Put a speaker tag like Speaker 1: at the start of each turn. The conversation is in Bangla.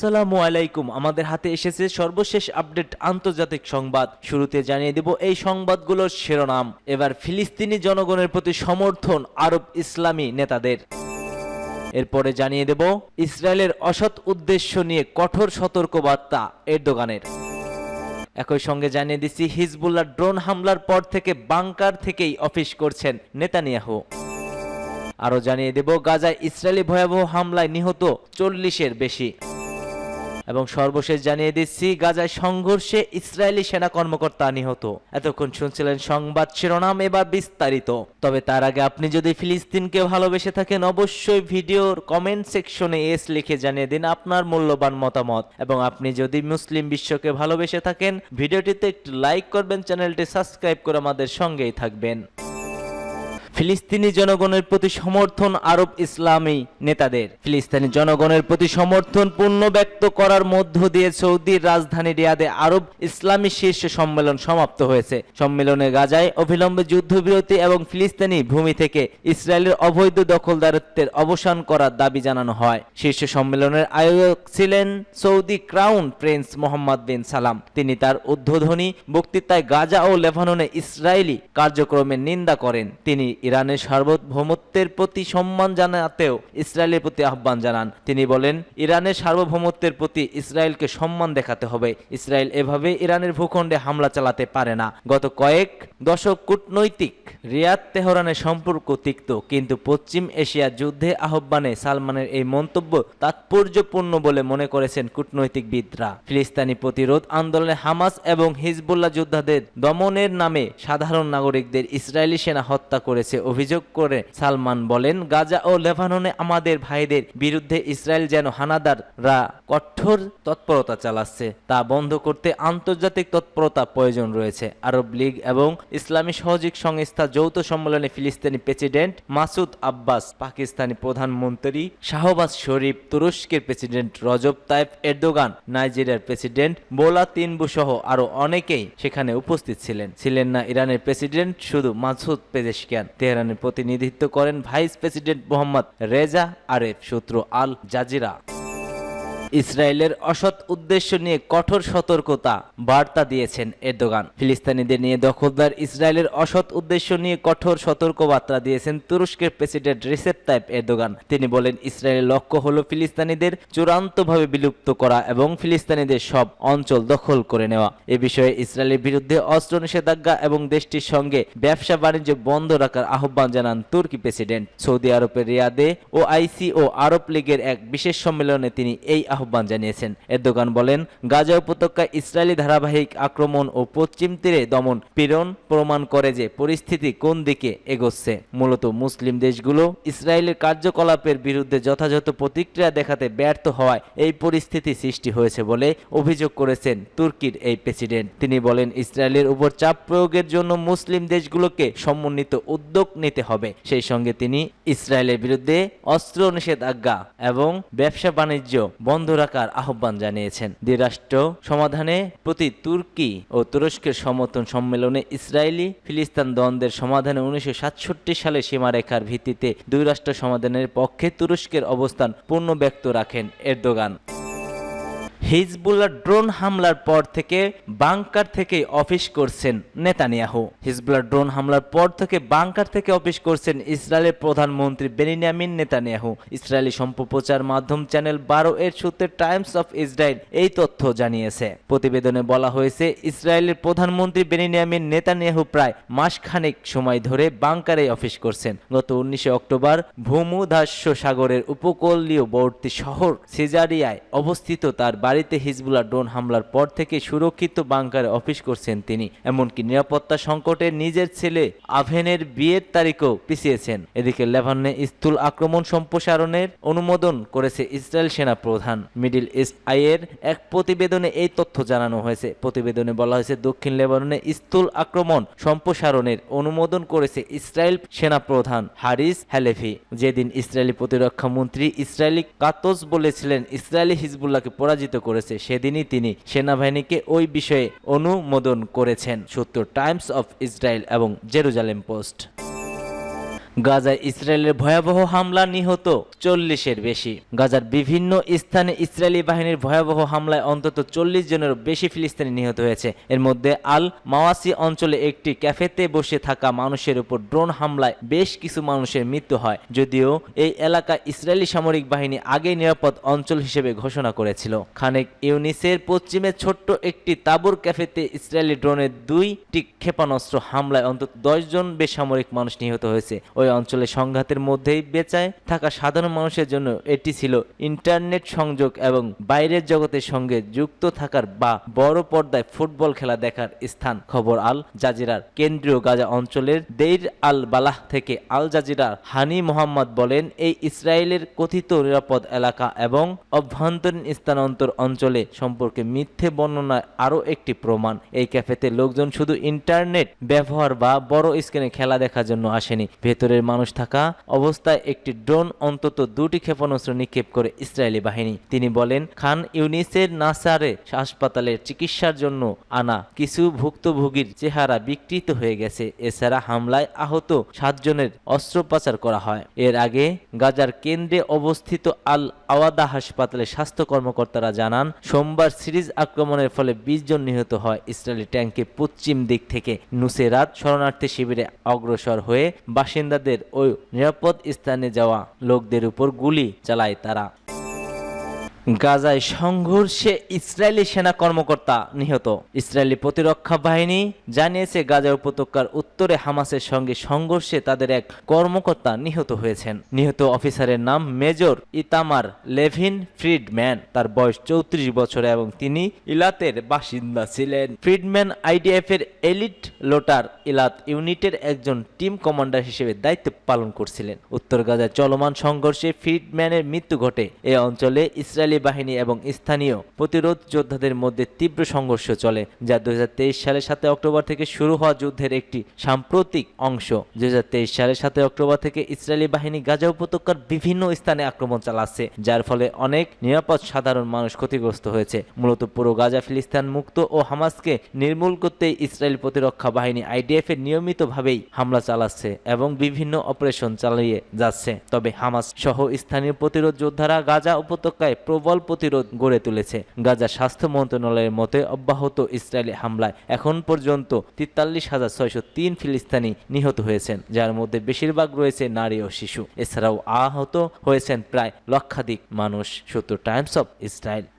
Speaker 1: আসসালামু আলাইকুম আমাদের হাতে এসেছে সর্বশেষ আপডেট আন্তর্জাতিক সংবাদ শুরুতে জানিয়ে দেব এই সংবাদগুলোর শিরোনাম এবার ফিলিস্তিনি জনগণের প্রতি সমর্থন আরব ইসলামী নেতাদের এরপরে জানিয়ে দেব ইসরায়েলের অসৎ উদ্দেশ্য নিয়ে কঠোর সতর্কবার্তা এরদোগানের একই সঙ্গে জানিয়ে দিচ্ছি হিজবুল্লাহ ড্রোন হামলার পর থেকে বাংকার থেকেই অফিস করছেন নেতানিয়াহু আরও জানিয়ে দেব গাজায় ইসরায়েলি ভয়াবহ হামলায় নিহত চল্লিশের বেশি এবং সর্বশেষ জানিয়ে দিচ্ছি গাজায় সংঘর্ষে ইসরায়েলি সেনা কর্মকর্তা নিহত এতক্ষণ শুনছিলেন সংবাদ শিরোনাম এবার বিস্তারিত তবে তার আগে আপনি যদি ফিলিস্তিনকে ভালোবেসে থাকেন অবশ্যই ভিডিওর কমেন্ট সেকশনে এস লিখে জানিয়ে দিন আপনার মূল্যবান মতামত এবং আপনি যদি মুসলিম বিশ্বকে ভালোবেসে থাকেন ভিডিওটিতে একটি লাইক করবেন চ্যানেলটি সাবস্ক্রাইব করে আমাদের সঙ্গেই থাকবেন ফিলিস্তিনি জনগণের প্রতি সমর্থন আরব ইসলামী নেতাদের ফিলিস্তিনি জনগণের প্রতি সমর্থন পূর্ণ ব্যক্ত করার মধ্য দিয়ে সৌদির রাজধানী রিয়াদে আরব ইসলামী শীর্ষ সম্মেলন সমাপ্ত হয়েছে সম্মেলনে গাজায় অবিলম্বে যুদ্ধবিরতি এবং ফিলিস্তিনি ভূমি থেকে ইসরায়েলের অবৈধ দখলদারত্বের অবসান করার দাবি জানানো হয় শীর্ষ সম্মেলনের আয়োজক ছিলেন Saudi crown prince Mohammed bin Salman তিনি তার উদ্বোধনী বক্তৃতায় গাজা ও লেভাননে ইসরায়েলি কার্যক্রমের নিন্দা করেন তিনি ইরানের সার্বভৌমত্বের প্রতি সম্মান জানাতেও ইসরায়েলের প্রতি আহ্বান জানান তিনি বলেন ইরানের সার্বভৌমত্বের প্রতি ইসরায়েলকে সম্মান দেখাতে হবে ইসরায়েল এভাবে ইরানের ভূখণ্ডে হামলা চালাতে পারে না গত কয়েক দশক কূটনৈতিক রিয়াদ তেহরানের সম্পর্ক তিক্ত কিন্তু পশ্চিম এশিয়া যুদ্ধে আহ্বানে সালমানের এই মন্তব্য তাৎপর্যপূর্ণ বলে মনে করেছেন কূটনৈতিকবিদরা ফিলিস্তানি প্রতিরোধ আন্দোলনে হামাস এবং হিজবুল্লাহ যোদ্ধাদের দমনের নামে সাধারণ নাগরিকদের ইসরায়েলি সেনা হত্যা করেছে অভিযোগ করে সালমান বলেন গাজা ও লেবাননে আমাদের ভাইদের বিরুদ্ধে ইসরায়েল যেন হানাদাররা কঠোর তৎপরতা চালাচ্ছে তা বন্ধ করতে আন্তর্জাতিক তৎপরতা প্রয়োজন রয়েছে আরব লীগ এবং ইসলামী সহযোগ সংস্থা যৌথ সম্মেলনে ফিলিস্তিনি প্রেসিডেন্ট মাসুদ আব্বাস পাকিস্তানি প্রধানমন্ত্রী শাহবাজ শরীফ তুরস্কের প্রেসিডেন্ট রজব তাইফ এরদোগান নাইজেরিয়ার প্রেসিডেন্ট বোলা তিনবু সহ আরো অনেকেই সেখানে উপস্থিত ছিলেন ছিলেন না ইরানের প্রেসিডেন্ট শুধু মাসুদ পেজেশকিয়ান তেহরানের প্রতিনিধিত্ব করেন vice president Mohammad Reza Aref সূত্র আল জাজিরা ইসরায়েলের অসৎ উদ্দেশ্য নিয়ে কঠোর সতর্কতা বার্তা দিয়েছেন এরদোগান ফিলিস্তানিদের নিয়ে দখলদার ইসরায়েলের অসৎ উদ্দেশ্য নিয়ে কঠোর সতর্ক বার্তা দিয়েছেন তুরস্কের প্রেসিডেন্ট রিসেপ তাইপ এরদোগান তিনি বলেন ইসরায়েলের লক্ষ্য হলো ফিলিস্তিনিদের চূড়ান্তভাবে বিলুপ্ত করা এবং ফিলিস্তানিদের সব অঞ্চল দখল করে নেওয়া এ বিষয়ে ইসরায়েলের বিরুদ্ধে অস্ত্র নিষেধাজ্ঞা এবং দেশটির সঙ্গে ব্যবসা বাণিজ্য বন্ধ রাখার আহ্বান জানান তুর্কি প্রেসিডেন্ট সৌদি আরবের রিয়াদে ও আইসি ও আরব লীগের এক বিশেষ সম্মেলনে তিনি এই আহ্বান আহ্বান জানিয়েছেন এরদোগান বলেন গাজা উপত্যকায় ইসরায়েলি ধারাবাহিক আক্রমণ ও পশ্চিম তীরে দমন পীড়ন প্রমাণ করে যে পরিস্থিতি কোন দিকে এগোচ্ছে মূলত মুসলিম দেশগুলো ইসরায়েলের কার্যকলাপের বিরুদ্ধে যথাযথ প্রতিক্রিয়া দেখাতে ব্যর্থ হওয়ায় এই পরিস্থিতি সৃষ্টি হয়েছে বলে অভিযোগ করেছেন তুর্কির এই প্রেসিডেন্ট তিনি বলেন ইসরায়েলের উপর চাপ প্রয়োগের জন্য মুসলিম দেশগুলোকে সমন্বিত উদ্যোগ নিতে হবে সেই সঙ্গে তিনি ইসরায়েলের বিরুদ্ধে অস্ত্র নিষেধাজ্ঞা এবং ব্যবসা বাণিজ্য বন্ধ রাখার আহ্বান জানিয়েছেন দ্বিরাষ্ট্র সমাধানে প্রতি তুর্কি ও তুরস্কের সমর্থন সম্মেলনে ইসরায়েলি ফিলিস্তান দ্বন্দ্বের সমাধানে উনিশশো সালে সীমারেখার ভিত্তিতে দুই রাষ্ট্র সমাধানের পক্ষে তুরস্কের অবস্থান পূর্ণ ব্যক্ত রাখেন এরদোগান হিজবুল্লাহ ড্রোন হামলার পর থেকে বাংকার থেকে অফিস করছেন নেতানিয়াহু হিজবুল্লাহ ড্রোন হামলার পর থেকে বাংকার থেকে অফিস করছেন ইসরায়েলের প্রধানমন্ত্রী বেনিনিয়ামিন নেতানিয়াহু ইসরায়েলি সম্প্রচার মাধ্যম চ্যানেল বারো এর সূত্রে টাইমস অফ ইসরায়েল এই তথ্য জানিয়েছে প্রতিবেদনে বলা হয়েছে ইসরায়েলের প্রধানমন্ত্রী বেনিনিয়ামিন নেতানিয়াহু প্রায় মাসখানেক সময় ধরে বাংকারে অফিস করছেন গত উনিশে অক্টোবর ভূমুধাস্য সাগরের উপকূলীয়বর্তী শহর সিজারিয়ায় অবস্থিত তার বাড়িতে হিজবুল্লাহ ড্রোন হামলার পর থেকে সুরক্ষিত বাংকারে অফিস করছেন তিনি এমনকি নিরাপত্তা সংকটে নিজের ছেলে আভেনের বিয়ের তারিখও পিছিয়েছেন এদিকে লেভানে স্থূল আক্রমণ সম্প্রসারণের অনুমোদন করেছে ইসরায়েল সেনা প্রধান মিডিল ইস্ট আইয়ের এক প্রতিবেদনে এই তথ্য জানানো হয়েছে প্রতিবেদনে বলা হয়েছে দক্ষিণ লেবাননে স্থূল আক্রমণ সম্প্রসারণের অনুমোদন করেছে ইসরায়েল সেনা প্রধান হারিস হ্যালেফি যেদিন ইসরায়েলি প্রতিরক্ষা মন্ত্রী ইসরায়েলি কাতস বলেছিলেন ইসরায়েলি হিজবুল্লাহকে পরাজিত করেছে সেদিনই তিনি সেনাবাহিনীকে ওই বিষয়ে অনুমোদন করেছেন সত্য টাইমস অফ ইসরায়েল এবং জেরুজালেম পোস্ট গাজায় ইসরায়েলের ভয়াবহ হামলা নিহত চল্লিশের বেশি গাজার বিভিন্ন স্থানে ইসরায়েলি বাহিনীর ভয়াবহ হামলায় অন্তত চল্লিশ জনের বেশি ফিলিস্তিনি নিহত হয়েছে এর মধ্যে আল মাওয়াসি অঞ্চলে একটি ক্যাফেতে বসে থাকা মানুষের উপর ড্রোন হামলায় বেশ কিছু মানুষের মৃত্যু হয় যদিও এই এলাকা ইসরায়েলি সামরিক বাহিনী আগে নিরাপদ অঞ্চল হিসেবে ঘোষণা করেছিল খানেক ইউনিসের পশ্চিমে ছোট্ট একটি তাবুর ক্যাফেতে ইসরায়েলি ড্রোনের দুইটি ক্ষেপণাস্ত্র হামলায় অন্তত দশজন বেসামরিক মানুষ নিহত হয়েছে ওই অঞ্চলে সংঘাতের মধ্যেই বেচায় থাকা সাধারণ মানুষের জন্য এটি ছিল ইন্টারনেট সংযোগ এবং বাইরের জগতের সঙ্গে যুক্ত থাকার বা বড় পর্দায় ফুটবল খেলা দেখার স্থান খবর আল জাজিরার কেন্দ্রীয় গাজা অঞ্চলের দেইর আল বালাহ থেকে আল জাজিরার হানি মোহাম্মদ বলেন এই ইসরায়েলের কথিত নিরাপদ এলাকা এবং অভ্যন্তরীণ স্থানান্তর অঞ্চলে সম্পর্কে মিথ্যে বর্ণনায় আরও একটি প্রমাণ এই ক্যাফেতে লোকজন শুধু ইন্টারনেট ব্যবহার বা বড় স্ক্রিনে খেলা দেখার জন্য আসেনি ভেতরে বন্দরের মানুষ থাকা অবস্থায় একটি ড্রোন অন্তত দুটি ক্ষেপণাস্ত্র নিক্ষেপ করে ইসরায়েলি বাহিনী তিনি বলেন খান ইউনিসের নাসারে হাসপাতালের চিকিৎসার জন্য আনা কিছু ভুক্তভোগীর চেহারা বিকৃত হয়ে গেছে এছাড়া হামলায় আহত সাতজনের অস্ত্রোপচার করা হয় এর আগে গাজার কেন্দ্রে অবস্থিত আল আওয়াদা হাসপাতালের স্বাস্থ্য কর্মকর্তারা জানান সোমবার সিরিজ আক্রমণের ফলে বিশ জন নিহত হয় ইসরায়েলি ট্যাঙ্কে পশ্চিম দিক থেকে নুসেরাত শরণার্থী শিবিরে অগ্রসর হয়ে বাসিন্দা মহিলাদের ওই নিরাপদ স্থানে যাওয়া লোকদের উপর গুলি চালায় তারা গাজায় সংঘর্ষে ইসরায়েলি সেনা কর্মকর্তা নিহত ইসরায়েলি প্রতিরক্ষা বাহিনী জানিয়েছে গাজা উপত্যকার উত্তরে হামাসের সঙ্গে সংঘর্ষে তাদের এক কর্মকর্তা নিহত হয়েছেন নিহত অফিসারের নাম মেজর ইতামার লেভিন ফ্রিডম্যান তার বয়স চৌত্রিশ বছর এবং তিনি ইলাতের বাসিন্দা ছিলেন ফ্রিডম্যান আইডিএফ এর এলিট লোটার ইলাত ইউনিটের একজন টিম কমান্ডার হিসেবে দায়িত্ব পালন করছিলেন উত্তর গাজায় চলমান সংঘর্ষে ফ্রিডম্যানের মৃত্যু ঘটে এ অঞ্চলে ইসরায়েল ইসরায়েলি বাহিনী এবং স্থানীয় প্রতিরোধ যোদ্ধাদের মধ্যে তীব্র সংঘর্ষ চলে যা দু সালে সাথে অক্টোবর থেকে শুরু হওয়া যুদ্ধের একটি সাম্প্রতিক অংশ দু সালে সাথে অক্টোবর থেকে ইসরায়েলি বাহিনী গাজা উপত্যকার বিভিন্ন স্থানে আক্রমণ চালাচ্ছে যার ফলে অনেক নিরাপদ সাধারণ মানুষ ক্ষতিগ্রস্ত হয়েছে মূলত পুরো গাজা ফিলিস্তান মুক্ত ও হামাসকে নির্মূল করতে ইসরায়েল প্রতিরক্ষা বাহিনী আইডিএফ এর নিয়মিতভাবেই হামলা চালাচ্ছে এবং বিভিন্ন অপারেশন চালিয়ে যাচ্ছে তবে হামাস সহ স্থানীয় প্রতিরোধ যোদ্ধারা গাজা উপত্যকায় প্রবল প্রতিরোধ গড়ে তুলেছে গাজা স্বাস্থ্য মন্ত্রণালয়ের মতে অব্যাহত ইসরায়েলি হামলায় এখন পর্যন্ত তেতাল্লিশ হাজার ছয়শো তিন ফিলিস্তানি নিহত হয়েছেন যার মধ্যে বেশিরভাগ রয়েছে নারী ও শিশু এছাড়াও আহত হয়েছেন প্রায় লক্ষাধিক মানুষ সত্তর টাইমস অফ ইসরায়েল